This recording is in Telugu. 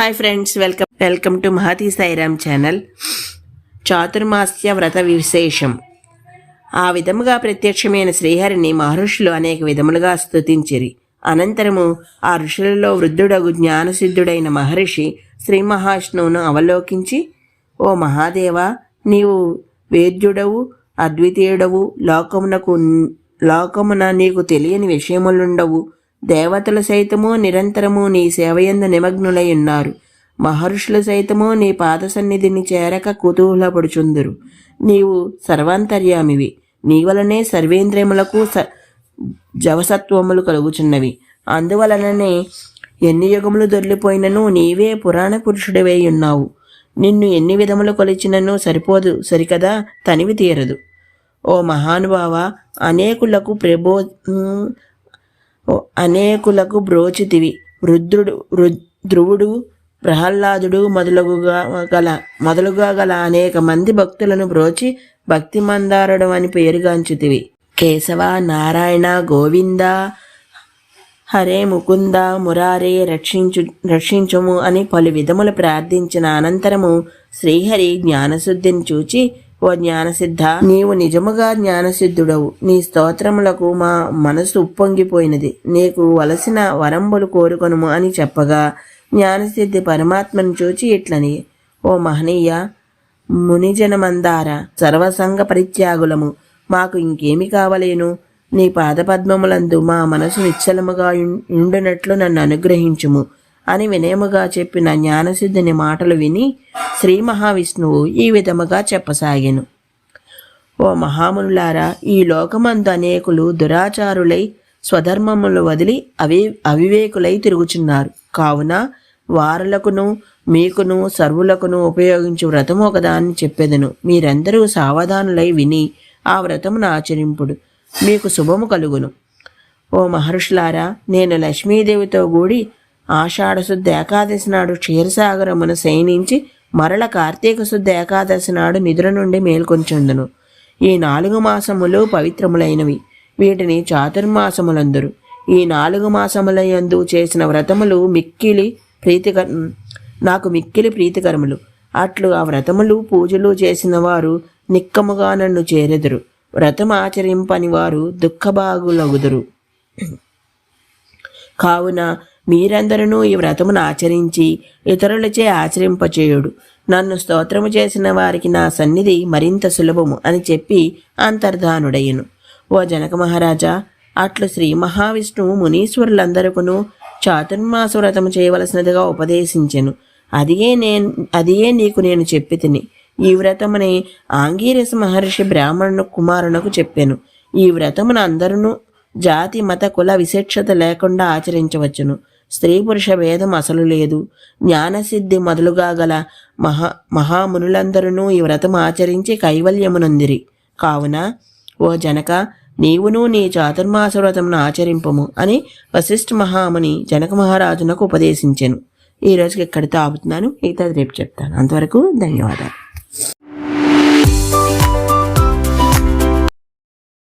Hi friends welcome welcome to Mahathi Sairam channel Chaturmasya వ్రత విశేషం ఆ విధముగా ప్రత్యక్షమైన శ్రీహరిని మహర్షులు అనేక విధములుగా స్తుతించిరి. అనంతరము ఆ ఋషులలో వృద్ధుడగు జ్ఞానసిద్ధుడైన మహర్షి శ్రీ మహాష్ణువును అవలోకించి ఓ మహాదేవ నీవు వేద్యుడవు అద్వితీయుడవు లోకమునకు లోకమున నీకు తెలియని విషయములుండవు. దేవతలు సైతము నిరంతరము నీ సేవయందు నిమగ్నులై ఉన్నారు. మహర్షులు సైతము నీ పాద సన్నిధిని చేరక కుతూహలపడుచుందురు. నీవు సర్వాంతర్యామివి. నీ వలనే సర్వేంద్రియములకు స జవసత్వములు కలుగుచున్నవి. అందువలననే ఎన్ని యుగములు దొర్లిపోయినను నీవే పురాణ పురుషుడివై ఉన్నావు. నిన్ను ఎన్ని విధములు కొలిచినను సరిపోదు సరికదా తనివి తీరదు. ఓ మహానుభావ అనేకులకు ప్రబో అనేకులకు బ్రోచితివి. రుద్రుడు ధ్రువుడు ప్రహ్లాదుడు మొదలుగుగా గల మొదలుగా గల అనేక మంది భక్తులను బ్రోచి భక్తి మందారుడు అని పేరుగాంచుతివి. కేశవ నారాయణ గోవింద హరే ముకుంద మురారే రక్షించు రక్షించుము అని పలు విధములు ప్రార్థించిన అనంతరము శ్రీహరి జ్ఞానశుద్ధిని చూచి ఓ జ్ఞానసిద్ధ. నీవు నిజముగా జ్ఞానసిద్ధుడవు. నీ స్తోత్రములకు మా మనసు ఉప్పొంగిపోయినది. నీకు వలసిన వరంబులు కోరుకొనుము అని చెప్పగా జ్ఞానసిద్ధి పరమాత్మను చూచి ఇట్లని ఓ మహనీయ మునిజనమందార సర్వసంగ పరిత్యాగులము మాకు ఇంకేమి కావలేను. నీ పాదపద్మములందు మా మనసు నిశ్చలముగా ఉండునట్లు నన్ను అనుగ్రహించుము. అని వినయముగా చెప్పిన జ్ఞానసిద్ధుని మాటలు విని శ్రీ మహావిష్ణువు ఈ విధముగా చెప్పసాగెను. ఓ మహామునులారా ఈ లోకమందు అనేకులు దురాచారులై స్వధర్మములు వదిలి అవి అవివేకులై తిరుగుచున్నారు. కావున వారులకును మీకును సర్వులకును ఉపయోగించు వ్రతము ఒకదాన్ని చెప్పెదను. మీరందరూ సావధానులై విని ఆ వ్రతమును ఆచరింపుడు. మీకు శుభము కలుగును. ఓ మహర్షులారా నేను లక్ష్మీదేవితో కూడి ఆషాఢశుద్ధ ఏకాదశి నాడు క్షీరసాగరమును శయనించి మరల కార్తీక శుద్ధ ఏకాదశి నాడు నిద్ర నుండి మేల్కొంచుందును ఈ నాలుగు మాసములు పవిత్రములైనవి. వీటిని చాతుర్మాసములందరు. ఈ నాలుగు మాసములయందు చేసిన వ్రతములు మిక్కిలి ప్రీతికర నాకు మిక్కిలి ప్రీతికరములు. అట్లు ఆ వ్రతములు పూజలు చేసిన వారు నిక్కముగా నన్ను చేరెదురు. వ్రతం ఆచరింపని వారు దుఃఖభాగులగుదురు. కావున మీరందరూ ఈ వ్రతమును ఆచరించి ఇతరులచే ఆచరింపచేయుడు. నన్ను స్తోత్రము చేసిన వారికి నా సన్నిధి మరింత సులభము అని చెప్పి అంతర్ధానుడయ్యను. ఓ జనక మహారాజా అట్లు శ్రీ మహావిష్ణువు మునీశ్వరులందరకును చాతుర్మాస వ్రతము చేయవలసినదిగా ఉపదేశించెను. అదియే నేను అదియే నీకు నేను చెప్పి తిని ఈ వ్రతముని ఆంగీరస మహర్షి బ్రాహ్మణు కుమారునకు చెప్పాను. ఈ వ్రతమును అందరూ జాతి మత కుల విశేషత లేకుండా ఆచరించవచ్చును. స్త్రీ పురుష భేదం అసలు లేదు. జ్ఞానసిద్ధి మొదలుగా గల మహా మహామునులందరూ ఈ వ్రతం ఆచరించి కైవల్యమునందిరి. కావున ఓ జనక నీవును నీ చాతుర్మాస వ్రతమును ఆచరింపము అని వశిష్ఠ మహాముని జనక మహారాజునకు ఉపదేశించెను. ఈ రోజుకి ఎక్కడితో ఆపుతున్నాను మిగతాది రేపు చెప్తాను. అంతవరకు ధన్యవాదాలు.